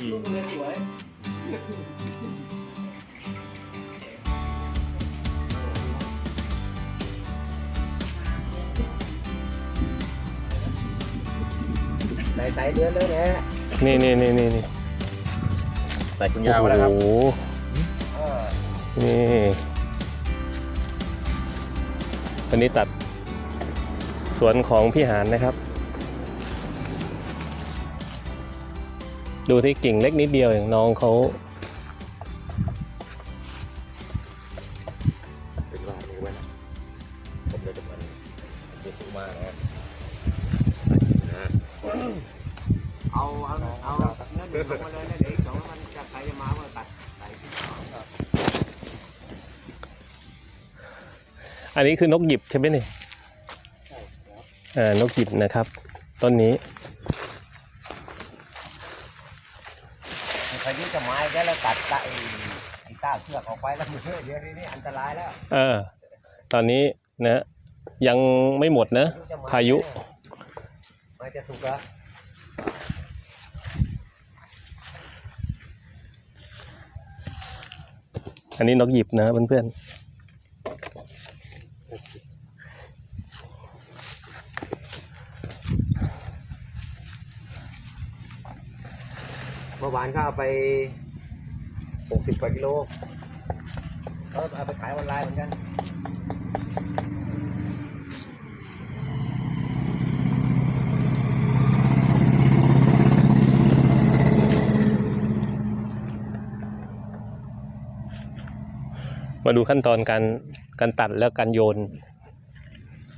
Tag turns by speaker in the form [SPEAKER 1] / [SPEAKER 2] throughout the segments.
[SPEAKER 1] ลูกมือสวยใส่ใส่เดือนเลยนะ
[SPEAKER 2] นี่นี่นี่นี่นี่
[SPEAKER 1] ใส่คุณยาวแล้วครับ
[SPEAKER 2] โห
[SPEAKER 1] เออ
[SPEAKER 2] นี่วันนี้ตัดสวนของพี่หานนะครับ ดูที่กิ่งเล็กนิดเดียวอย่างน้องเขา
[SPEAKER 1] เป็นว่านี้ไว้นะผมเลยจะมันเด็กมากนะเอาเอาเอาเนื้อเดือดลงมาเลยนะเดี๋ยวอีกสองมันจะใครจะมาเมื่อตัดใส่ที่สองครับ
[SPEAKER 2] อันนี้คือนกหยิบใช่ไหมนี่อ่านกหยิบนะครับต้นนี้
[SPEAKER 1] ใคร ที่จะไม้ได้แล้วตัดตะไอ้ไอ้ต้าเชือกออกไปแล้วมือเดี๋ยวนี้อันตรายแล้ว
[SPEAKER 2] เออ ตอนนี้นะยังไม่หมดนะ พายุ
[SPEAKER 1] ไม้จะถูกแล้ว
[SPEAKER 2] อันนี้นกหยิบนะเพื่อน
[SPEAKER 1] เมื่อวานก็เอาไป หกสิบกว่ากิโลก็เอาไปขายออนไลน์เหมือนกัน
[SPEAKER 2] มาดูขั้นตอนการการตัดแล้วการโยน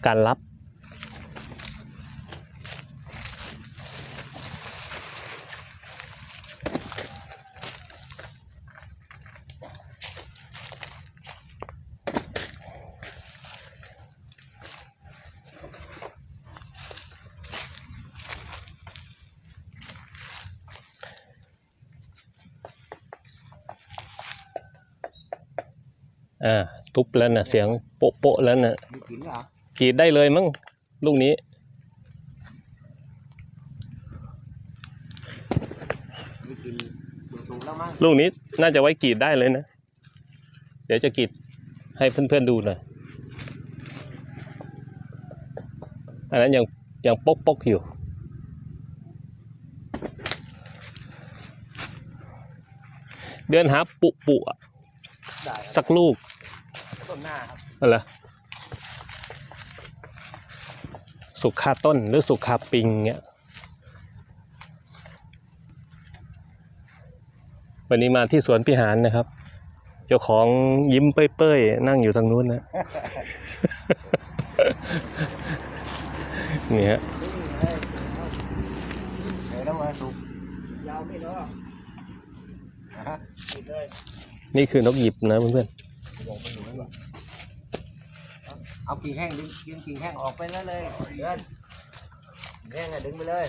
[SPEAKER 2] การรับ อ่าทุบแล้วนะเสียงโปะๆแล้วนะ
[SPEAKER 1] มีกินเหรอก
[SPEAKER 2] รีดได้เลยมั้งลูกนี้
[SPEAKER 1] มีกินถูกๆแล้วมั้ง
[SPEAKER 2] ลูกนี้น่าจะไว้กรีดได้เลยนะ เดี๋ยวจะกรีดให้เพื่อนๆดูหน่อยอันนั้นยังยังปกปกๆอยู่ เดินหาปุปุอะ
[SPEAKER 1] ได้ครับ
[SPEAKER 2] สักลูก
[SPEAKER 1] ต้นหน้าครับ
[SPEAKER 2] อะไรสุกคาต้นหรือสุกคาปิงเงี้ยวันนี้มาที่สวนพิหารนะครับ เจ้าของยิ้มเป้ยๆนั่งอยู่ทางนู้นนะนี่ฮะ
[SPEAKER 1] เดี๋ยวแล้วมาถูกยาวไม่เนาะฮะติดเลย
[SPEAKER 2] นี่คือนกหยิบนะเพื่อน
[SPEAKER 1] ลงไปอยู่นั่นก่อน เอากิ่งแห้งดึงดึงกิ่งแห้งออกไปแล้วเลยเดือนกิ่งแห้งอะดึงไปเลย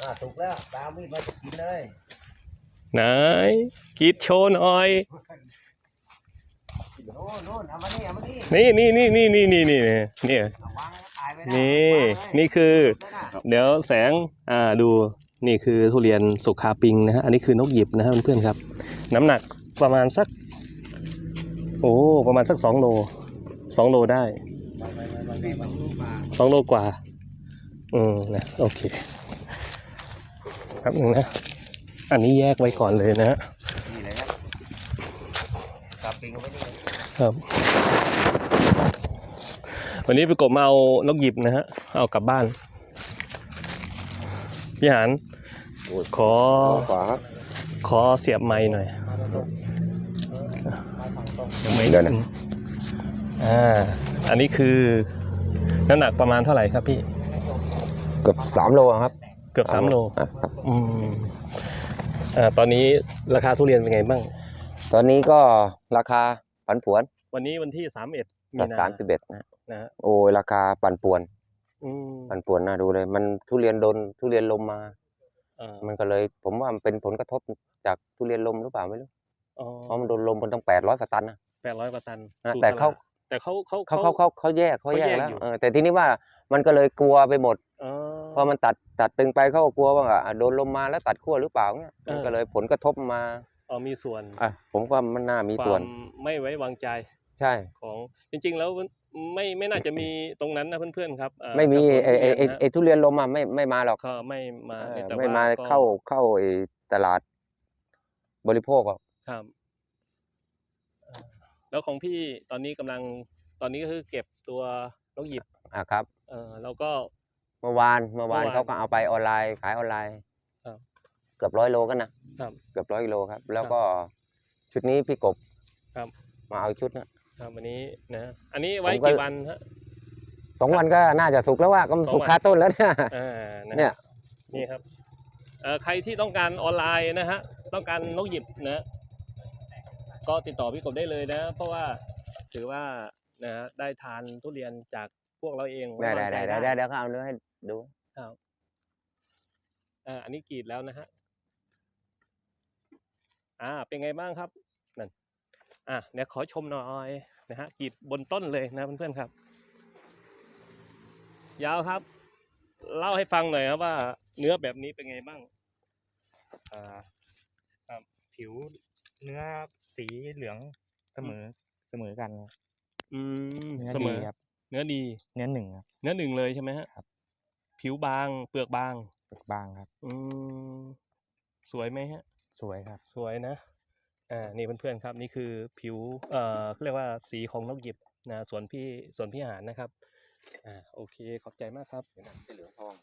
[SPEAKER 1] อ่าถูกแล้วตามมีดมาจะกินเลย
[SPEAKER 2] ๆไหนกรีดโชว์หน่อย
[SPEAKER 1] โน่นโน่นเอามานี่เอามานี่
[SPEAKER 2] นี่นี่นี่นี่นี่นี่นี่นี่
[SPEAKER 1] เอาวางแล้วถ่ายไว้ะ
[SPEAKER 2] นี่
[SPEAKER 1] วางเลย
[SPEAKER 2] นี่คือ
[SPEAKER 1] นั่นน่ะ
[SPEAKER 2] เดี๋ยวแสงอ่าดูนี่คือทุเรียนสุกคาปิงนะฮะอันนี้คือนกหยิบนะฮะเพื่อนๆครับ น้ำหนักประมาณสัก โอ้ประมาณสักสองโล สองโลได้
[SPEAKER 1] วางไว้วางไว้วางไว้วางลูกปลา
[SPEAKER 2] สองโลกว่า อืมนะโอเคครับหนึ่งนะ อันนี้แยกไว้ก่อนเลยนะฮะ
[SPEAKER 1] นี่เลยนะกลับกิ่งเอาไว้นี่เลย
[SPEAKER 2] ครับ วันนี้ไปกบมาเอานกหยิบนะฮะ เอากลับบ้าน พี่หานขอ
[SPEAKER 1] ขวาครับ
[SPEAKER 2] ขอเสียบไม้หน่อยยังไม่
[SPEAKER 1] เดี๋ยวนะ
[SPEAKER 2] อ่าอันนี้คือน้ำหนักประมาณเท่าไหร่ครับพี่
[SPEAKER 1] เกือบสามโลครับ
[SPEAKER 2] เกือบสามโล
[SPEAKER 1] อะ
[SPEAKER 2] อืมอ่าตอนนี้ราคาทุเรียนเป็นไงบ้าง
[SPEAKER 1] ตอนนี้ก็ราคาผันผวน
[SPEAKER 2] วันนี้วันที่สามเอ็ดมี
[SPEAKER 1] จาก
[SPEAKER 2] นา
[SPEAKER 1] สามสิบเอ็ดนะ
[SPEAKER 2] นะฮะ
[SPEAKER 1] โอ้ยราคาปั่นป่วน
[SPEAKER 2] อืม
[SPEAKER 1] ปั่นป่วนน่าดูเลย มันทุเรียนโดนทุเรียนลมมา
[SPEAKER 2] อ่า
[SPEAKER 1] มันก็เลย ผมว่ามันเป็นผลกระทบจากทุเรียนลมหรือเปล่าไม่รู้
[SPEAKER 2] อ๋อ
[SPEAKER 1] เพราะมันโดนลมมันต้องแปดร้อยฝตันนะ
[SPEAKER 2] แปดร้อยกว่าตัน
[SPEAKER 1] นะ
[SPEAKER 2] สู่
[SPEAKER 1] แต่เขา
[SPEAKER 2] ลด แต่เขาเขา
[SPEAKER 1] เขาเขาเขาเขาแยกเขา
[SPEAKER 2] เขา
[SPEAKER 1] แย
[SPEAKER 2] แย
[SPEAKER 1] ก
[SPEAKER 2] ก
[SPEAKER 1] แล้ว
[SPEAKER 2] อยู่
[SPEAKER 1] เออแต่ทีนี้ว่ามันก็เลยกลัวไปหมด
[SPEAKER 2] อ๋อ
[SPEAKER 1] พพอมันตัดตัดตึงไปเขาก็กลัวว่าอะโดนลมมาแล้วตัดขั้วหรือเปล่าเนี่ย
[SPEAKER 2] เออ
[SPEAKER 1] มันก็เลยผลกระทบมา
[SPEAKER 2] อ๋อมีส่วน
[SPEAKER 1] อะผมว่ามันน่ามีส่วน
[SPEAKER 2] ความไม่ไว้วางใจ
[SPEAKER 1] ใช่
[SPEAKER 2] ของจริง ๆ แล้วไม่ไม่น่าจะมีตรงนั้นนะเพื่อนๆครับเอ่อ
[SPEAKER 1] ไม่มี
[SPEAKER 2] กับ
[SPEAKER 1] ไอ้ไอ้ไอ้
[SPEAKER 2] ทุเรียนนะ
[SPEAKER 1] ไอ้ทุเรียนลมอะไม่ไม่มาหรอก
[SPEAKER 2] ก็ไม่มา
[SPEAKER 1] เออ
[SPEAKER 2] แต่
[SPEAKER 1] ไม่
[SPEAKER 2] ว่
[SPEAKER 1] มา
[SPEAKER 2] ก็
[SPEAKER 1] เข้าเข้าไอ้ตลาดบริโภคหรอก
[SPEAKER 2] ครับเอ่อ แล้วของพี่ตอนนี้กำลังตอนนี้ก็คือเก็บตัวนกหยิบ
[SPEAKER 1] อะครับ
[SPEAKER 2] เออแล้วก็
[SPEAKER 1] เมื่อวานเมื่อวาน
[SPEAKER 2] เมื่อวาน
[SPEAKER 1] เขาก็เอาไปออนไลน์ขายออนไลน์
[SPEAKER 2] ครับ
[SPEAKER 1] เกือบร้อยโลกันนะครับเกือบร้อยกิโลครับ แล้วก็ชุดนี้พี่กบ
[SPEAKER 2] ครับ
[SPEAKER 1] มาเอาชุดนะครับ
[SPEAKER 2] วันนี้นะอันนี้ไว้
[SPEAKER 1] ผมก็
[SPEAKER 2] กี่วันฮะ
[SPEAKER 1] สองวันก็น่าจะสุกแล้วว่าก็มัน
[SPEAKER 2] สอง
[SPEAKER 1] สุก
[SPEAKER 2] วัน
[SPEAKER 1] คาต้นแล้วเนี่ย
[SPEAKER 2] อ่าะ
[SPEAKER 1] เนี่ย
[SPEAKER 2] นี่ครับเอ่อใครที่ต้องการออนไลน์นะฮะต้องการนกหยิบนะ ก็ติดต่อพี่กบได้เลยนะ เพราะว่าถือว่านะฮะได้ทานทุเรียนจากพวกเราเอง
[SPEAKER 1] ได้
[SPEAKER 2] ว้
[SPEAKER 1] ได้
[SPEAKER 2] วางใจ
[SPEAKER 1] ได้ได้เดี๋ยวเขาเอาเนื้อให้ดู
[SPEAKER 2] ครับอ่าอันนี้กรีดแล้วนะฮะอ่า เป็นไงบ้างครับนั่นอะเดี๋ยวขอชมหน่อยนะฮะกรีดบนต้นเลยนะเพื่อนๆครับ ยาวครับ เล่าให้ฟังหน่อยครับว่า เนื้อแบบนี้เป็นไงบ้าง
[SPEAKER 3] อ่าครับผิว เนื้อสีเหลืองเสมอเสมอกันครับ
[SPEAKER 2] อืม
[SPEAKER 3] เนื้อ
[SPEAKER 2] เสม
[SPEAKER 3] ดี
[SPEAKER 2] อ
[SPEAKER 3] ครับ
[SPEAKER 2] เนื้อดี
[SPEAKER 3] เนื้อหนึ่งครับ
[SPEAKER 2] เนื้อหนึ่งเลยใช่ไหมฮะ
[SPEAKER 3] ครับ
[SPEAKER 2] ผิวบางเปลือกบาง
[SPEAKER 3] เปลือกบางครับ
[SPEAKER 2] อืมสวยไหมฮะ
[SPEAKER 3] สวยครับ
[SPEAKER 2] สวยนะ อ่า นี่เพื่อนๆครับ นี่คือผิว เอ่อเขาเรียกว่าสีของนกหยิบนะสวนพี่สวนพี่หานนะครับ อ่า โอเค ขอบใจมากครับ
[SPEAKER 1] เหลืองทอง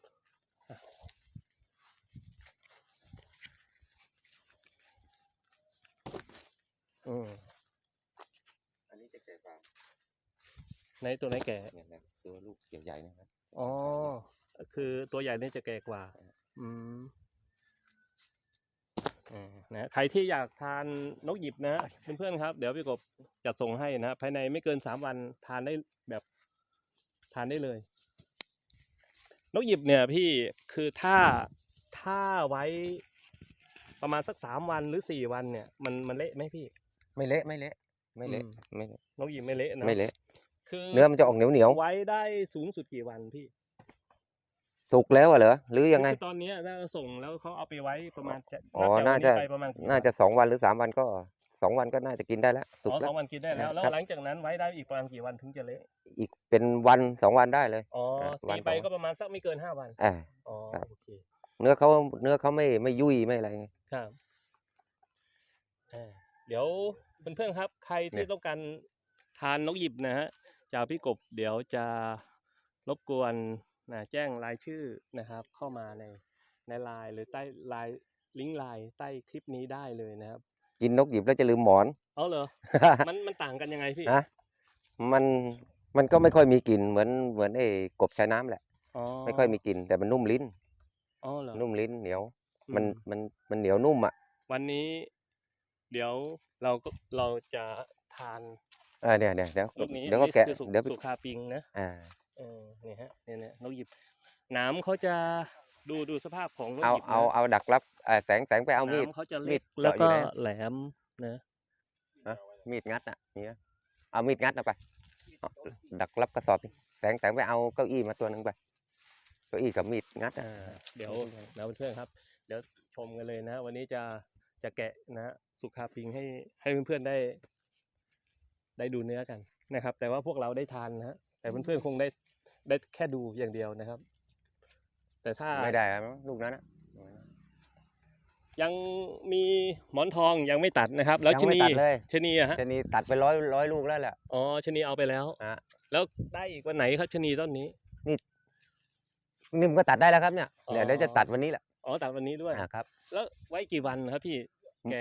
[SPEAKER 2] อืม
[SPEAKER 1] อันนี้จะแก่กว่า
[SPEAKER 2] ในตัวไหนแก่
[SPEAKER 1] เนี่ยนะตัวลูกใหญ่ๆนะครับ
[SPEAKER 2] อ๋อ คือตัวใหญ่นี่จะแก่กว่า อืมอ่านะใครที่อยากทานนกหยิบนะเพื่อนๆครับ เดี๋ยวพี่กบจะส่งให้นะภายในไม่เกินสามวันทานได้แบบทานได้เลย นกหยิบเนี่ยพี่คือถ้าถ้าไว้ประมาณสักสามวันหรือสี่วันเนี่ย มันมันเละไหมพี่
[SPEAKER 1] ไม่เละไม่เละไม่เละ
[SPEAKER 2] อืม
[SPEAKER 1] ไม่เละ
[SPEAKER 2] นกหยิบไม่เละนะ
[SPEAKER 1] ไม่เละ
[SPEAKER 2] คือ
[SPEAKER 1] เนื้อมันจะออกเหนียวเหนียว
[SPEAKER 2] ไว้ได้สูงสุดกี่วันพี่
[SPEAKER 1] ๆสุกแล้วอะเหรอหรือยังไง
[SPEAKER 2] คือตอนเนี้ยถ้าส่งแล้วเขาเอาไปไว้ประมาณจะ
[SPEAKER 1] อ๋อ
[SPEAKER 2] นับ
[SPEAKER 1] น่า
[SPEAKER 2] จ
[SPEAKER 1] จะ
[SPEAKER 2] กวัไปประมาณกี่
[SPEAKER 1] น่าจะสองวันหรือสามวันก็สองวันก็น่าจะกินได้แล้วสุก
[SPEAKER 2] อ๋อ
[SPEAKER 1] แล้
[SPEAKER 2] ส
[SPEAKER 1] ว
[SPEAKER 2] องวันกินได้แล้วแล้ว
[SPEAKER 1] ครับ
[SPEAKER 2] หลังจากนั้นไว้ได้อีกประมาณกี่วันถึงจะเละ
[SPEAKER 1] อีกเป็นวันสองวันได้เลย
[SPEAKER 2] อ๋อ
[SPEAKER 1] อะวั
[SPEAKER 2] ตี
[SPEAKER 1] น
[SPEAKER 2] ไป
[SPEAKER 1] สอง
[SPEAKER 2] ก็ประมาณสักไม่เกินห้าวัน
[SPEAKER 1] อ่า
[SPEAKER 2] อ๋อ
[SPEAKER 1] ครับ
[SPEAKER 2] โอเค
[SPEAKER 1] เนื้อเขาเนื้อเขาไม่ไม่ยุ่ยไม่อะไรไง
[SPEAKER 2] ครับอ่า เดี๋ยวเพื่อนๆครับ ใคร
[SPEAKER 1] เนี่
[SPEAKER 2] ที่
[SPEAKER 1] ย
[SPEAKER 2] ต้องการทานนกหยิบนะฮะจากพี่กบเดี๋ยวจะรบกวนนะแจ้งรายชื่อนะครับ เข้ามาในในไลน์หรือใต้ไลน์ลิงก์ไลน์ใต้คลิปนี้ได้เลยนะครับ
[SPEAKER 1] กินนกหยิบแล้วจะลืมหมอน
[SPEAKER 2] เอาเหรอ มันมันต่างกันยังไงพี่
[SPEAKER 1] นะ มันมันก็ไม่ค่อยมีกลิ่นเหมือนเหมือนไอ้กบชายน้ำแหละ
[SPEAKER 2] อ๋อ
[SPEAKER 1] ไม่ค่อยมีกลิ่นแต่มันนุ่มลิ้น
[SPEAKER 2] อ๋อเหรอ
[SPEAKER 1] นุ่มลิ้นเหนียว
[SPEAKER 2] อื
[SPEAKER 1] มันมันมันเหนียวนุ่มอะ
[SPEAKER 2] วันนี้ เดี๋ยวเราก็เราจะทาน
[SPEAKER 1] เออเนี่ยเนี่ยเดี๋ยว
[SPEAKER 2] ลูกนี้
[SPEAKER 1] เดี๋ยวก็แกะ
[SPEAKER 2] นี่คือสุ
[SPEAKER 1] เดี๋ยว
[SPEAKER 2] สุคาปิงนะ
[SPEAKER 1] อ่า
[SPEAKER 2] เออเนี่ยฮะเนี่ยเนี่ยนกหยิบหนามเขาจะดูดูสภาพของนก
[SPEAKER 1] เอา
[SPEAKER 2] หยิบนะ
[SPEAKER 1] เอาเอาดักรับอ่าแสงแสงไปเอามีด
[SPEAKER 2] หนเขาจะ
[SPEAKER 1] มี
[SPEAKER 2] เล็ก
[SPEAKER 1] ด
[SPEAKER 2] แล้ว
[SPEAKER 1] เจาะอยู่
[SPEAKER 2] ก็
[SPEAKER 1] แล้ว
[SPEAKER 2] แหลมนะ
[SPEAKER 1] มีดงัดอะเนี่ยเอามีดงัดเอาไปเอาดักรับกระสอบดิแสงแสงไปเอาเก้าอี้มาตัวหนึ่งไปเก้าอี้กับมีดงัดอะ
[SPEAKER 2] อ่าเดี๋ยวนะเพื่อนๆครับ เดี๋ยวชมกันเลยนะ วันนี้จะ จะแกะนะสุคาปิงให้ให้เพื่อนๆได้ ได้ดูเนื้อกันนะครับ แต่ว่าพวกเราได้ทานนะฮะแต่เพื่อนๆคงได้ได้แค่ดูอย่างเดียวนะครับ แต่ถ้า
[SPEAKER 1] ไม่ได้อะลูกนั้นอะ
[SPEAKER 2] ยังมีหมอนทองยังไม่ตัดนะครับ แล้ว
[SPEAKER 1] ยัง
[SPEAKER 2] ชะ
[SPEAKER 1] ไม่
[SPEAKER 2] นี
[SPEAKER 1] ตัดเลย
[SPEAKER 2] ชะนีอะฮะ
[SPEAKER 1] จะนี่ตัดไปร้อยร้อยลูกแล้วแหละ
[SPEAKER 2] อ๋อชะนีเอาไปแล้ว
[SPEAKER 1] อะ
[SPEAKER 2] แล้วได้อีกวันไหนครับชะนีต้นนี้
[SPEAKER 1] นี่มันก็ตัดได้แล้วครับเนี่ย
[SPEAKER 2] อ๋อ
[SPEAKER 1] เดี๋ยวเดี๋ยวจะตัดวันนี้แหละ
[SPEAKER 2] อ๋อตัดวันนี้ด้วย
[SPEAKER 1] อ่าครับ
[SPEAKER 2] แล้วไว้กี่วันครับพี่ แก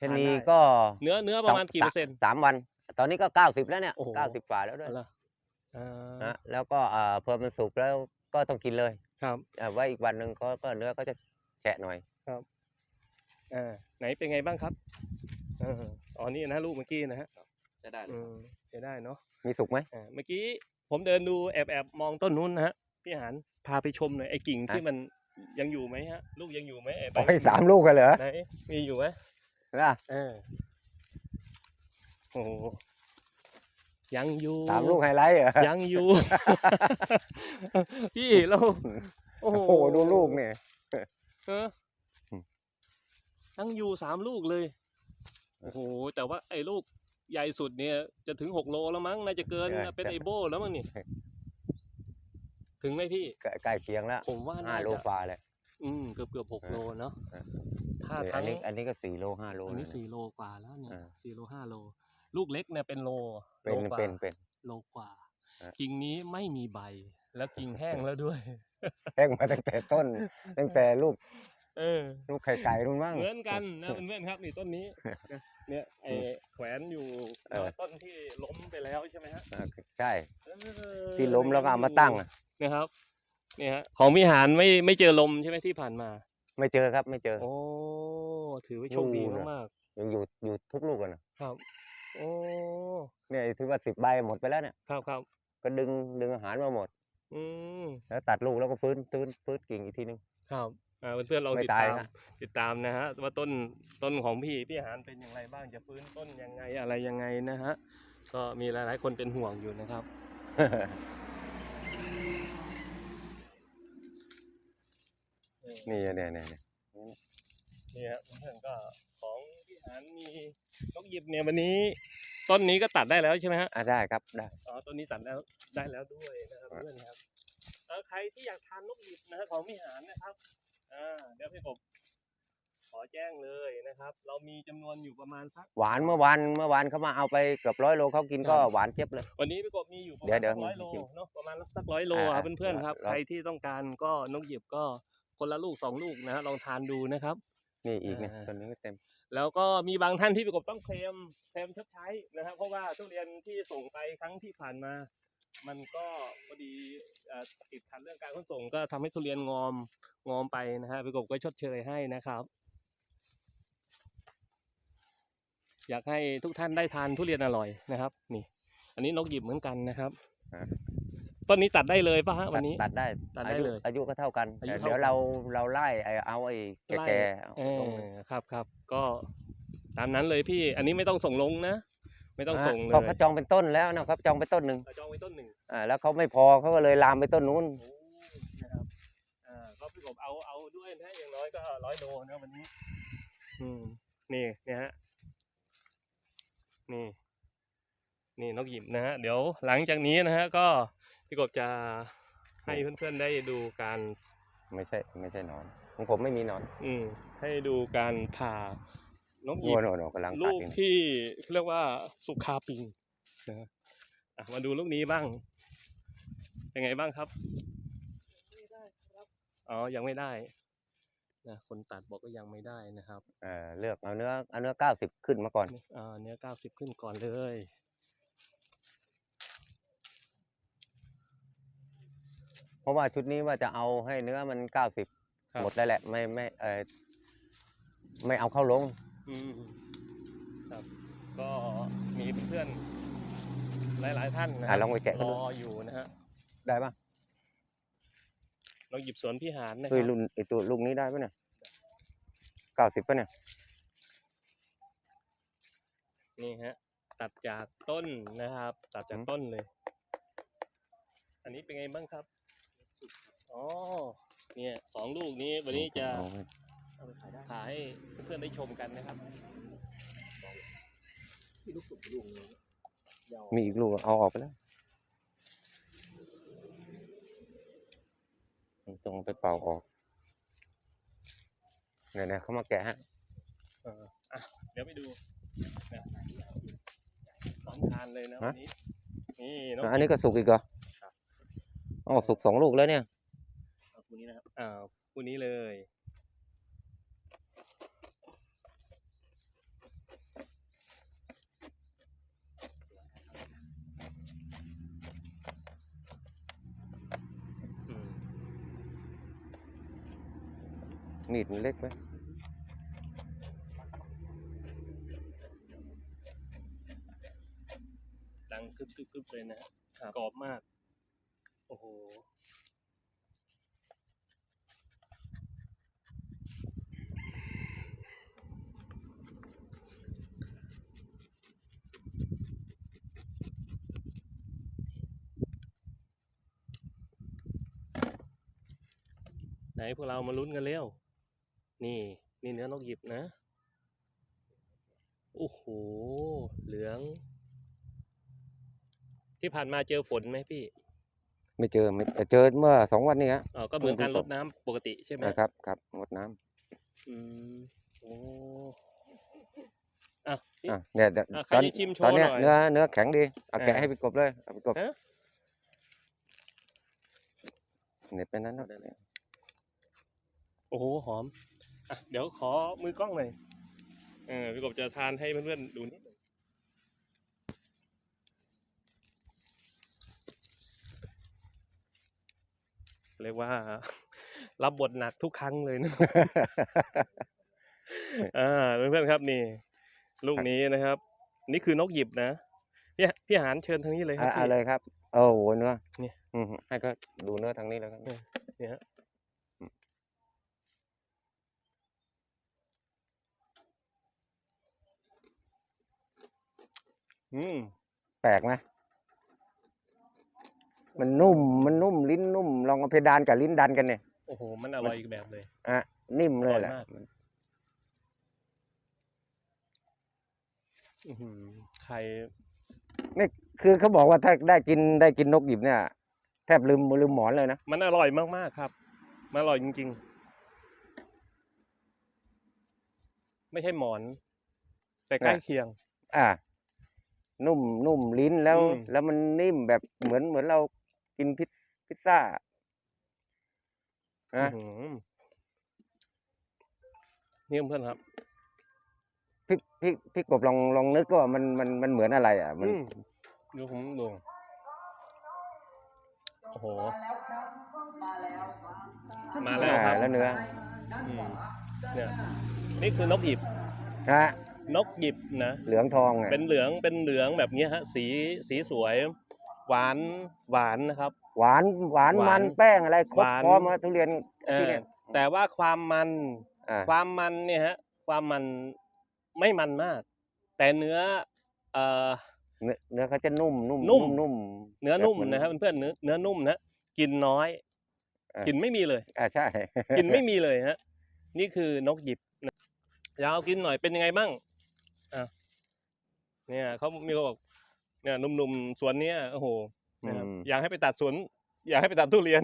[SPEAKER 1] ชะนี
[SPEAKER 2] ทานได้
[SPEAKER 1] ก็
[SPEAKER 2] เนื้อเนื้อประมาณกี่
[SPEAKER 1] ส
[SPEAKER 2] เปอร์เซ็นต์
[SPEAKER 1] สามวัน ตอนนี้ก็เก้าสิบแล้วเนี่ย
[SPEAKER 2] โอ้โห
[SPEAKER 1] เก้าสิบกว่าแล้วด้วย
[SPEAKER 2] อะไรอ่า
[SPEAKER 1] นะแล้วก็อ่าพอมันสุกแล้วก็ต้องกินเลย
[SPEAKER 2] ครับ
[SPEAKER 1] อ่าไว้อีกวันหนึ่งก็ก็เนื้อก็จะแฉะหน่อย
[SPEAKER 2] อ่าไหนเป็นไงบ้างครับเอออ๋อนี่นะลูกเมื่อกี้นะฮะ
[SPEAKER 1] จะได้
[SPEAKER 2] อืมจะได้เนาะ
[SPEAKER 1] มีสุกไหม
[SPEAKER 2] อ่าเมื่อกี้ผมเดินดูแอบแอบมองต้นนู้นนะฮะพี่หานพาไปชมหน่อยไอ้กิ่งที่มัน ยังอยู่ไหมฮะ ลูกยังอยู่ไหมไอ้ใบ
[SPEAKER 1] โอ้ยสามลูกกันเหรอ
[SPEAKER 2] ไหนมีอยู่ไหม
[SPEAKER 1] นะ
[SPEAKER 2] เออโอ้โหยังอยู่
[SPEAKER 1] สามลูกไฮไลท์เหรอ
[SPEAKER 2] ยังอยู่ พี่เราโอ้
[SPEAKER 1] โอ้
[SPEAKER 2] โห
[SPEAKER 1] โหดูลูกเนี่ย
[SPEAKER 2] เออ
[SPEAKER 1] อืม
[SPEAKER 2] ยังอยู่สามลูกเลยโอ้โหแต่ว่าไอ้ลูกใหญ่สุดเนี่ย จะถึงหกโลแล้วมั้งน่าจะเกินนะเป็นไอโบแล้วมั้งนี่ ถึงไหมพี่
[SPEAKER 1] ใกล้ใกล้เคียงแล้ว
[SPEAKER 2] ผมว่า
[SPEAKER 1] ห้า
[SPEAKER 2] น่า
[SPEAKER 1] โล
[SPEAKER 2] จะ
[SPEAKER 1] ฝ่าเลย
[SPEAKER 2] อืมเกือบเกือบหก
[SPEAKER 1] เออ
[SPEAKER 2] โลเนาะ
[SPEAKER 1] เออ
[SPEAKER 2] ถ้า
[SPEAKER 1] เนี่ยอั
[SPEAKER 2] ทั้
[SPEAKER 1] น
[SPEAKER 2] ง
[SPEAKER 1] นี้อันนี้ก็สี่โลห้าโล
[SPEAKER 2] อันนี้
[SPEAKER 1] นะ
[SPEAKER 2] สี่โลกว่าแล้วเนี่ย
[SPEAKER 1] เออ
[SPEAKER 2] สี่โลห้าโล ลูกเล็กเนี่ยเป็นโล
[SPEAKER 1] เป็น
[SPEAKER 2] โลกว่า
[SPEAKER 1] เป็นเป็น
[SPEAKER 2] โลกว่า
[SPEAKER 1] เออ
[SPEAKER 2] กิ่งนี้ไม่มีใบ แล้วกิ่งแห้งแล้วด้วย
[SPEAKER 1] แห้งมาตั้งแต่ต้น ตั้งแต่ลูก
[SPEAKER 2] เออ
[SPEAKER 1] ลูกไข่ไก่รุ่นมั้ง
[SPEAKER 2] เหมือนกันนะเพื่อนๆครับนี่ต้นนี้เนี่ยไอแขวนอยู่
[SPEAKER 1] เออ
[SPEAKER 2] ต้นที่ล้มไปแล้วใช่ไหมฮะ
[SPEAKER 1] อ่าใช่
[SPEAKER 2] เออ
[SPEAKER 1] ที่ล้มแล้วก็เอามาตั้งอะ
[SPEAKER 2] นะครับเนี่ยฮะของพี่หานไม่ไม่เจอลมใช่ไหมที่ผ่านมา
[SPEAKER 1] ไม่เจอครับไม่เจอ
[SPEAKER 2] โอ้ถือว่าโชคดี
[SPEAKER 1] นู่นน่ะ
[SPEAKER 2] มาก
[SPEAKER 1] ยังอยู่อยู่ทุกลูกกันนะ
[SPEAKER 2] ๆครับ โอ้
[SPEAKER 1] เนี่ยถือว่าสิบใบหมดไปแล้วเนี่ย
[SPEAKER 2] ครับครับ
[SPEAKER 1] ก็ดึงดึงอาหารมาหมด
[SPEAKER 2] อืม
[SPEAKER 1] แล้วตัดลูกแล้วก็ฟื้นฟื้นฟื้นกิ่งอีกทีนึง
[SPEAKER 2] ครับ อ่าเพื่อนๆเรา
[SPEAKER 1] ไม่
[SPEAKER 2] ติด
[SPEAKER 1] ตาย
[SPEAKER 2] ตาม
[SPEAKER 1] นะ
[SPEAKER 2] ติดตามนะฮะว่าต้นต้นของพี่พี่หานเป็นอย่างไรบ้างจะฟื้นต้นยังไงอะไรยังไงนะฮะก็มีหลายๆคนเป็นห่วงอยู่นะครับ
[SPEAKER 1] นี่เนี่ยเนี่ยเนี่ย
[SPEAKER 2] นี่ฮะเพื่อนๆก็ของพี่หานมีนกหยิบเนี่ยวันนี้ ต้นนี้ก็ตัดได้แล้วใช่ไหมฮะ
[SPEAKER 1] อะได้ครับได้
[SPEAKER 2] อ๋อต้นนี้ตัดแล้วได้แล้วด้วยนะครับ
[SPEAKER 1] อ่า
[SPEAKER 2] เพื่อนครับเออใครที่อยากทานนกหยิบนะฮะของพี่หานนะครับ อ่าเดี๋ยวพี่กบขอแจ้งเลยนะครับ เรามีจำนวนอยู่ประมาณสัก
[SPEAKER 1] หวานเมื่อวานเมื่อวานเขามาเอาไปเกือบร้อยโลเขากินก็
[SPEAKER 2] ครับ
[SPEAKER 1] หวานเจี๊ยบเลย
[SPEAKER 2] วันนี้พี่กบมีอยู่ประ
[SPEAKER 1] เดี๋
[SPEAKER 2] มาณ
[SPEAKER 1] ยว
[SPEAKER 2] สักร้อยโล
[SPEAKER 1] เดี๋ยว
[SPEAKER 2] เนาะประมาณสักร้อยโล
[SPEAKER 1] อ่า
[SPEAKER 2] ครับเพื่อนๆครับ
[SPEAKER 1] แล้ว
[SPEAKER 2] ใครที่ต้องการก็นกหยิบก็คนละลูกสองลูกนะฮะลองทานดูนะครับ
[SPEAKER 1] นี่อีกเนี่ย
[SPEAKER 2] อ่า
[SPEAKER 1] ตัวนี้ก็เต็ม
[SPEAKER 2] แล้วก็มีบางท่านที่พี่กบต้องเคลมเคลมชดใช้นะครับ เพราะว่าทุเรียนที่ส่งไปครั้งที่ผ่านมา มันก็พอดีเอ่อติดขัดเรื่องการขนส่งก็ทำให้ทุเรียนงอมงอมไปนะฮะพี่กบก็ชดเชยให้นะครับ อยากให้ทุกท่านได้ทานทุเรียนอร่อยนะครับ นี่ อันนี้นกหยิบเหมือนกันนะครับ
[SPEAKER 1] อ่า
[SPEAKER 2] ต้นนี้ตัดได้เลยป่ะฮะวันนี้
[SPEAKER 1] ตัดได้
[SPEAKER 2] ตัดได้
[SPEAKER 1] อายุ
[SPEAKER 2] เลย
[SPEAKER 1] อายุก็เท่ากัน
[SPEAKER 2] อายุ
[SPEAKER 1] แต่
[SPEAKER 2] เท่า
[SPEAKER 1] เดี๋ยว
[SPEAKER 2] กัน
[SPEAKER 1] เราเราไล่ไอ้เอาไอ้
[SPEAKER 2] ไล่
[SPEAKER 1] แก่ๆเอา
[SPEAKER 2] เอ
[SPEAKER 1] ล
[SPEAKER 2] อง
[SPEAKER 1] เลย
[SPEAKER 2] ครับครับก็ตามนั้นเลยพี่ อันนี้ไม่ต้องส่งลงนะ ไม่ต้องส่งเลย
[SPEAKER 1] เขาเขาจองเป็นต้นแล้วนะเขาจองเป็นต้นหนึ่ง
[SPEAKER 2] เราจองไว้ต้นหนึ่ง
[SPEAKER 1] อ่าแล้วเขาไม่พอเขาก็เลยลามไปต้นนู้น
[SPEAKER 2] โอ้นะครับอ่าก็พี่กบเอาเอาด้วยนะอย่างน้อยก็ร้อยโลนะวันนี้ อืมนี่เนี่ยฮะนี่ นี่นกหยิบนะฮะเดี๋ยวหลังจากนี้นะฮะก็พี่กบจะให้เพื่อนๆได้ดูการ
[SPEAKER 1] ไม่ใช่ไม่ใช่หนอนของผมไม่มีหนอน
[SPEAKER 2] อืมให้ดูการผ่า นกหยิ
[SPEAKER 1] โน่
[SPEAKER 2] บ
[SPEAKER 1] นโน่นโน่นกำลังตั
[SPEAKER 2] ลู
[SPEAKER 1] ด
[SPEAKER 2] ก
[SPEAKER 1] อยู่
[SPEAKER 2] ที่เรียกว่าสุขาปิงนะฮะอะมาดูลูกนี้บ้าง เป็นไงบ้างครับอ๋อยังไม่ได้นะคนตัดบอกก็ยังไม่ได้นะครับ
[SPEAKER 1] เออเลือกเอาเนื้อเอาเนื้อเก้าสิบขึ้นมาก่อน
[SPEAKER 2] อ่าเนื้อเก้าสิบขึ้นก่อนเลย
[SPEAKER 1] เพราะว่าชุดนี้ว่าจะเอาให้เนื้อมันเก้าสิบ
[SPEAKER 2] ครับ
[SPEAKER 1] หมดแล้วแหละ ไม่ไม่เออไม่เอาเข้าลง
[SPEAKER 2] อืมครับ ก็มีเพื่อนๆหลาย ๆ ท่านนะค
[SPEAKER 1] อะ
[SPEAKER 2] รับ
[SPEAKER 1] ลองไปแกะ
[SPEAKER 2] ร
[SPEAKER 1] กันดู
[SPEAKER 2] ออยู่นะฮะ
[SPEAKER 1] ได้ปะ
[SPEAKER 2] เราหยิบสวนพี่หานนะค
[SPEAKER 1] เฮ้ย
[SPEAKER 2] รับ
[SPEAKER 1] รุ่นไอตัวลูกนี้ได้ปะเนี่ยเก้าสิบปะเนี่ย
[SPEAKER 2] นี่ฮะ ตัดจากต้นนะครับ ตัดจากต้นเลย อันนี้เป็นไงบ้างครับอ๋อเนี่ยสองลูกนี้วันนี้จะ
[SPEAKER 1] เอาไว้
[SPEAKER 2] ถ่ายให้เพื่อนๆได้ชมกันนะครับ
[SPEAKER 1] มีอีกลูกเอาออกไปแล้วต้องไปเป่าออกเนี่ยเนี่ยเขามาแกะฮะ
[SPEAKER 2] เอออะเดี๋ยวไปดูนะสองทานเลยนะวันนี้นี่น้อง
[SPEAKER 1] อันนี้ก็สุกอีกเหรอ
[SPEAKER 2] ครับ
[SPEAKER 1] อ๋อสุกสองลูกแล้วเนี่ย
[SPEAKER 2] เอาคู่นี้นะครับอ่าคู่นี้เลย ห
[SPEAKER 1] นีดมันเล็กไหม
[SPEAKER 2] ดังกึบกึบบเลยนะะครับกรอบมาก โอ้โห ไหนพวกเรามาลุ้นกันเร็ว นี่นี่เนื้อนกหยิบนะ โอ้โห เหลือง ที่ผ่านมาเจอฝนไหมพี่
[SPEAKER 1] ไม่เจอไม่เจอเมื่อสองวันนี้ฮะ
[SPEAKER 2] เออก็เหมือนการ
[SPEAKER 1] เพิ่
[SPEAKER 2] รง
[SPEAKER 1] ต
[SPEAKER 2] ด
[SPEAKER 1] ก
[SPEAKER 2] น้ำปกติใช่ไหม
[SPEAKER 1] นะครับครับงดน้ำ
[SPEAKER 2] อืมโอ้อะพี่
[SPEAKER 1] อะเนี่ยเดี๋ยว
[SPEAKER 2] อะใคร
[SPEAKER 1] ตอน
[SPEAKER 2] จะชิมโชว์
[SPEAKER 1] ตอนเนี้ย
[SPEAKER 2] หน่อย
[SPEAKER 1] เนื้อเนื้อแข็งดีเอาแกะ
[SPEAKER 2] อ่า
[SPEAKER 1] ให้พี่กบเลยเอาพี่กบ
[SPEAKER 2] ฮะ
[SPEAKER 1] เนี่ยเป็นนั้นนะ
[SPEAKER 2] โอ้โหหอม อะเดี๋ยวขอมือกล้องหน่อยเออพี่กบจะทานให้เพื่อนๆดูนิดหนึ่งเรียกว่า รับบทหนักทุกครั้งเลยนะ อ่าเพื่อนๆครับนี่ ลูกนี้นะครับ นี่คือนกหยิบนะพี่พี่หานเชิญทางนี้เลยครั
[SPEAKER 1] อะ
[SPEAKER 2] บ
[SPEAKER 1] เอา
[SPEAKER 2] พี่
[SPEAKER 1] เลยครับ โอ้โหเนื้อ
[SPEAKER 2] เนี่ย
[SPEAKER 1] อืมให้ก็ดูเนื้อทางนี้แล้วครับ
[SPEAKER 2] เนี่ยฮะ อืม
[SPEAKER 1] แปลกไหมมันนุ่ม มันนุ่มลิ้นนุ่ม ลองเอาเพดานกับลิ้นดันกันเนี่ย
[SPEAKER 2] โอ้โห มันอร่อยอีกแบบเลย
[SPEAKER 1] อะ นิ่มเลยแหละ
[SPEAKER 2] อร่อยมากอื้อหือไข่
[SPEAKER 1] นี่คือเขาบอกว่าถ้าได้กินได้กินนกหยิบเนี่ย แทบลืมลืมหมอนเลยนะ
[SPEAKER 2] มันอร่อยมากๆครับ มันอร่อยจริงๆ ไม่ใช่หมอน แต่ใกล้
[SPEAKER 1] อะ
[SPEAKER 2] เคียง
[SPEAKER 1] อ่า นุ่มนุ่มลิ้นแล้ว
[SPEAKER 2] อืม
[SPEAKER 1] แล้วมันนิ่มแบบเหมือนเหมือนเรากินพิซพิซซ่านะ
[SPEAKER 2] อื้อหือนี่เพื่อนๆครับ
[SPEAKER 1] พี่พี่พี่กบลองลองนึกว่ามันมันมันเหมือนอะไร อะ มัน
[SPEAKER 2] อืมดูผมดูโอ้โห มาแล้วครับ
[SPEAKER 1] อ่าแล้วเนื้อ
[SPEAKER 2] อืมเนี่ยนี่คือนกหยิบ
[SPEAKER 1] ฮะ
[SPEAKER 2] นกหยิบนะ
[SPEAKER 1] เหลืองทองอะ
[SPEAKER 2] เป็นเหลืองเป็นเหลืองแบบเนี้ยฮะสีสีสวย หวานหวานนะครับ
[SPEAKER 1] หวานหวาน
[SPEAKER 2] หวาน
[SPEAKER 1] มันแป้งอะไรครบ
[SPEAKER 2] หวาน
[SPEAKER 1] พร้อมอะทุเรียน
[SPEAKER 2] เอ
[SPEAKER 1] ที่
[SPEAKER 2] อ
[SPEAKER 1] เนี่ย
[SPEAKER 2] แต่ว่าความมัน
[SPEAKER 1] อ่า
[SPEAKER 2] ความมันเนี่ยฮะความมันไม่มันมาก แต่เนื้อเอ่อ
[SPEAKER 1] เนื้อเนื้อเขาจะนุ่มนุ่ม
[SPEAKER 2] นุ่ม
[SPEAKER 1] นุ่ม
[SPEAKER 2] เนื้อนุ่ม
[SPEAKER 1] แบบห
[SPEAKER 2] นะครับเพื่อนๆเนื้อเนื้อนุ่มนะกินน้อย
[SPEAKER 1] อะ
[SPEAKER 2] กินไม่มีเลย
[SPEAKER 1] อ่าใช่
[SPEAKER 2] กินไม่มีเลยฮะนี่คือนกหยิบนะอยากเอากินหน่อยเป็นยังไงบ้าง อะเนี่ยเขามีคนบอกเนี่ยหนุ่มๆสวนเนี้ยโอ้โหนะครับ
[SPEAKER 1] อืม
[SPEAKER 2] อยากให้ไปตัดสวน อยากให้ไปตัดทุเรียน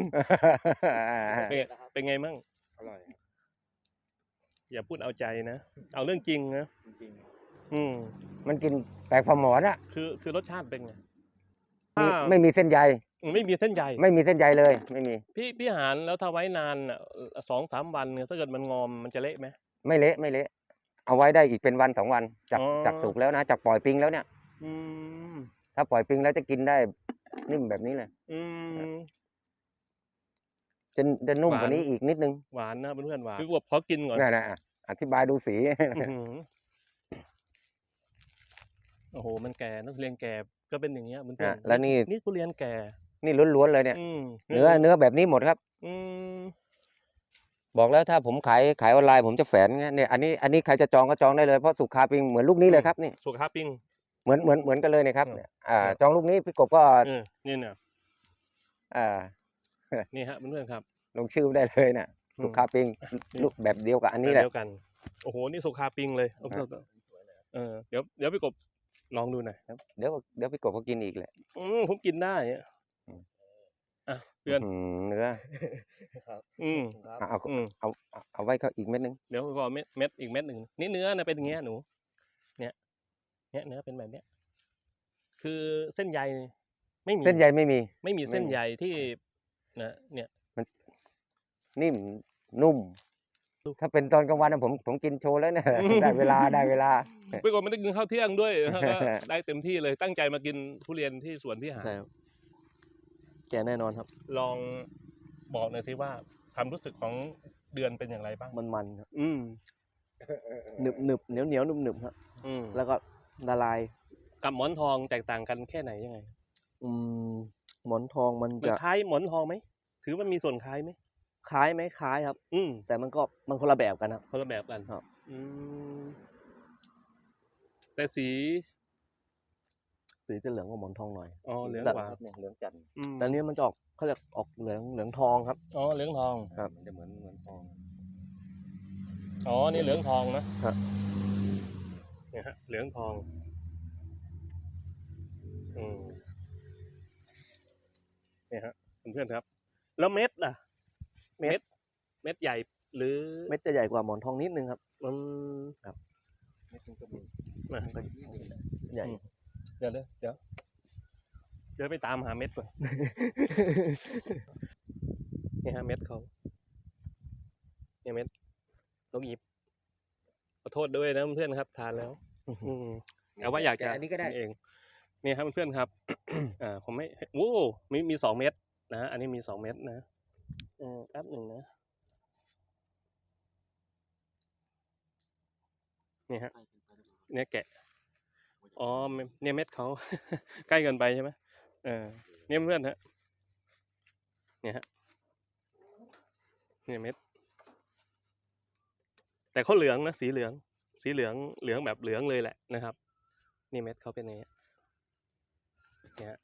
[SPEAKER 2] เป็นไงเป็นไงมั่ง
[SPEAKER 3] อร่อย
[SPEAKER 2] อย่าพูดเอาใจนะเอาเรื่องจริงนะ
[SPEAKER 3] จริง
[SPEAKER 2] อืม
[SPEAKER 1] มันกินแปลกพอหมอนอะ
[SPEAKER 2] คือคือรสชาติเป็นไง
[SPEAKER 1] มี
[SPEAKER 2] อ่า
[SPEAKER 1] ไม่มีเส้นใย
[SPEAKER 2] ไม่มีเส้นใย
[SPEAKER 1] ไม่มีเส้นใยเลย ไม่มี
[SPEAKER 2] พี่พี่หารแล้วถ้าไว้นานอะเอ่อสองสามวันเนี่ยถ้าเกิดมันงอมมันจะเละไหม
[SPEAKER 1] ไม่เละไม่เละ เอาไว้ได้อีกเป็นวันสองวันจาก
[SPEAKER 2] อ๋อ
[SPEAKER 1] จากสุกแล้วนะจากปล่อยปิงแล้วเนี่ย
[SPEAKER 2] อืม
[SPEAKER 1] ถ้าปล่อยปิงแล้วจะกินได้นิ่มแบบนี้เลย
[SPEAKER 2] อืม
[SPEAKER 1] จะจะนุ่ม
[SPEAKER 2] หวาน
[SPEAKER 1] กว่านี้อีกนิดนึง
[SPEAKER 2] หวานนะเพื่อนๆหวานคือกบขอกินก่อน
[SPEAKER 1] นี่นะอะอธิบายดูสี
[SPEAKER 2] อื้อหือโอ้โห มันแก่นักเรียนแก่ก็เป็นอย่างเงี้ยเพื่อน
[SPEAKER 1] อะ
[SPEAKER 2] ๆ
[SPEAKER 1] แล้วนี่
[SPEAKER 2] นี่ทุเรียนแก่
[SPEAKER 1] นี่ล้วนๆเลยเนี่ย
[SPEAKER 2] อืม
[SPEAKER 1] เนื้อเนื้อแบบนี้หมดครับ
[SPEAKER 2] อืม
[SPEAKER 1] บอกแล้วถ้าผมขายขายออนไลน์ผมจะแฝนเงี้ยเนี่ยอันนี้อันนี้ใครจะจองก็จองได้เลยเพราะสุขาปิงเหมือนลูกนี้เลยครับนี่
[SPEAKER 2] สุขภาพปิ้ง
[SPEAKER 1] เหมือนเหมือนเหมือนกันเลยนะครับ
[SPEAKER 2] อืม
[SPEAKER 1] เนี่ยอ่า
[SPEAKER 2] ครับ
[SPEAKER 1] จองลูกนี้พี่กบก็
[SPEAKER 2] เออนี่เนี่ย
[SPEAKER 1] อ่า
[SPEAKER 2] นี่ฮะเพื่อนๆครับ
[SPEAKER 1] ลงชื่อได้เลยน่ะ
[SPEAKER 2] อืม
[SPEAKER 1] สุขาปิง
[SPEAKER 2] นี่
[SPEAKER 1] ลูกแบบเดียวกับอันนี้แหละ
[SPEAKER 2] เดียวกันโอ้โหนี่สุขาปิ้งเลยโอ้โหเออเดี๋ยวเดี๋ยวพี่กบลองดูหน่อย
[SPEAKER 1] เดี๋ยวเดี๋ยวพี่กบก็กินอีกแหละ
[SPEAKER 2] อืมผมกินได้อะ
[SPEAKER 1] อืม
[SPEAKER 2] อะเพื่อน
[SPEAKER 1] อืมเนื้อ
[SPEAKER 2] อืม
[SPEAKER 1] เอาเอา
[SPEAKER 2] อืม
[SPEAKER 1] เอาเอาเอาไว้เขาอีกเม็ดนึง
[SPEAKER 2] เดี๋ยวพอเม็ดเม็ดอีกเม็ดหนึ่งนี่เนื้อนะเป็นอย่างเงี้ยหนู เนี่ยเนี่ยเนื้อเป็นแบบเนี้ยคือเส้นใยไม่มี
[SPEAKER 1] เส้นใยไม่มี
[SPEAKER 2] ไม่มีเส้น
[SPEAKER 1] ไม่มี
[SPEAKER 2] ใยที่นะเนี่ย
[SPEAKER 1] นิ่มนุ่ม ถ้าเป็นตอนกลางวันนะผมผมกินโชว์แล้วเนี่ยได้เวลาได้เวลา
[SPEAKER 2] ไปก่อนไม่ได้กินข้าวเที่ยงด้วยแล้วก็ได้เต็มที่เลยตั้งใจมากินทุเรียนที่สวนพี่หา
[SPEAKER 4] ใช่ครับ แก่แน่นอนครับ
[SPEAKER 2] ลองบอกหน่อยสิว่าความรู้สึกของเดือนเป็นอย่างไรบ้าง
[SPEAKER 4] มันมันครับ
[SPEAKER 2] อืม
[SPEAKER 4] หนึบหนึบเหนียวเหนียวหนึบหนึบครับ
[SPEAKER 2] อืม
[SPEAKER 4] แล้วก็ละลาย
[SPEAKER 2] กับหมอนทองแตกต่างกันแค่ไหนยังไง
[SPEAKER 4] อืมหมอนทองมัน
[SPEAKER 2] มัน
[SPEAKER 4] จะ
[SPEAKER 2] คล้ายหมอนทองไหมถือว่ามีส่วนคล้ายไหม
[SPEAKER 4] คล้ายไหมคล้ายครับ
[SPEAKER 2] อืม
[SPEAKER 4] แต่มันก็มันคนละแบบกันครับ
[SPEAKER 2] คนละแบบกัน
[SPEAKER 4] ครับ
[SPEAKER 2] อืมแต่สี
[SPEAKER 4] สีจะเหลืองกว่าหมอนทองหน่อย
[SPEAKER 2] อ๋อเหลือง
[SPEAKER 4] จัด
[SPEAKER 2] กว่า
[SPEAKER 1] เนี่ยเหลืองจันทร์
[SPEAKER 2] อืม
[SPEAKER 4] แต่อันนี้มันจะออกเขาเรียกออกเหลืองเหลืองทองครับ
[SPEAKER 2] อ๋อเหลืองทอง
[SPEAKER 4] ครับ
[SPEAKER 1] มันจะเหมือนเหมือนทอง
[SPEAKER 2] อ๋อนี่เหลืองทองนะครับเนี่ยฮะเหลืองทองอืมเนี่ยฮะเพื่อนๆครับ แล้วเม็ดล่ะ เม็ด เม็ดใหญ่หรือ
[SPEAKER 4] เม็ดจะใหญ่กว่าหมอนทองนิดนึงครับ
[SPEAKER 2] มัน
[SPEAKER 1] นี่มันก็มี
[SPEAKER 2] นะ
[SPEAKER 4] ก็ใหญ่
[SPEAKER 2] เดี๋ยวเลยเดี๋ยวเดี๋ยวไปตามหาเม็ดก่อน นี่ฮะเม็ดเขาเนี่ยเม็ดนกหยิบขอโทษด้วยนะเพื่อนๆครับ ทานแล้วอืมแต่ว่าอยากจะ
[SPEAKER 1] แต่อันนี้ก็ได้
[SPEAKER 2] เองเนี่ยครับเพื่อนๆครับอ่าผมไม่โอ้มีมีสองเม็ดนะฮะอันนี้มีสองเม็ดนะเออแป๊บหนึ่งนะนี่ฮะเนี่ยแกะ อ๋อเนี่ยเม็ดเขาใกล้เกินไปใช่ไหมเออเนี่ยเพื่อนฮะเนี่ยฮะเนี่ยเม็ด แต่เขาเหลืองนะสีเหลือง สีเหลืองเหลืองแบบเหลืองเลยแหละนะครับนี่เม็ดเขาเป็นอย่างเงี้เนี่ยฮะ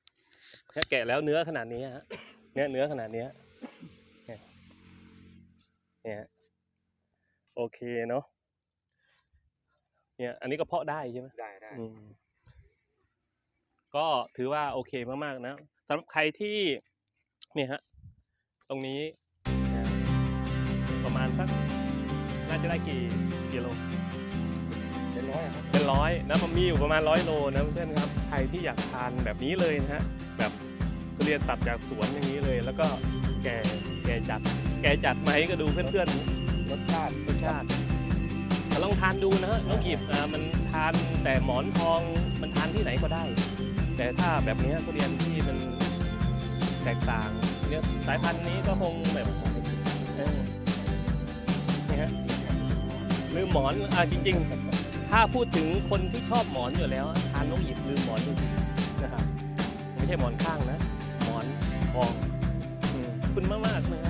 [SPEAKER 2] เนี่แกะแล้วเนื้อขนาดนี้ฮะเนี่ยเนื้อขนาดนี้เนี่ยโอเคเนาะ เนี่ยอันนี้ก็เพาะได้ใช่ไหม
[SPEAKER 1] ได้ได้
[SPEAKER 2] อืมก็ถือว่าโอเคมากๆนะสำหรับใครที่เนี่ยฮะตรงนี้นะประมาณสักน่าจะได้กี่กิโล
[SPEAKER 1] เป็นร้อยอะครับ
[SPEAKER 2] เป็นร้อยนะมันมีอยู่ประมาณร้อยโลนะเพื่อนๆครับใครที่อยากทานแบบนี้เลยนะฮะแบบทุเรียนตัดจากสวนอย่างนี้เลย แล้วก็แก่แก่จัด แก่จัดไหมก็ดูเพื่อนๆรสชาติรสชาติแต่ ลองทานดูนะฮะน้องหยิบอ่ามันทานแต่หมอนทองมันทานที่ไหนก็ได้ แต่ถ้าแบบเนี้ยทุเรียนที่มันแตกต่างเนี่ยสายพันธุ์นี้ก็คงแบบเออนี่ฮะลืมหมอนอ่าจริง ๆ ถ้าพูดถึงคนที่ชอบหมอนอยู่แล้วทานนกหยิบลืมหมอนจริงๆนะครับไม่ใช่หมอนข้างนะ หมอนทองอืมขอบคุณมากๆนะครับ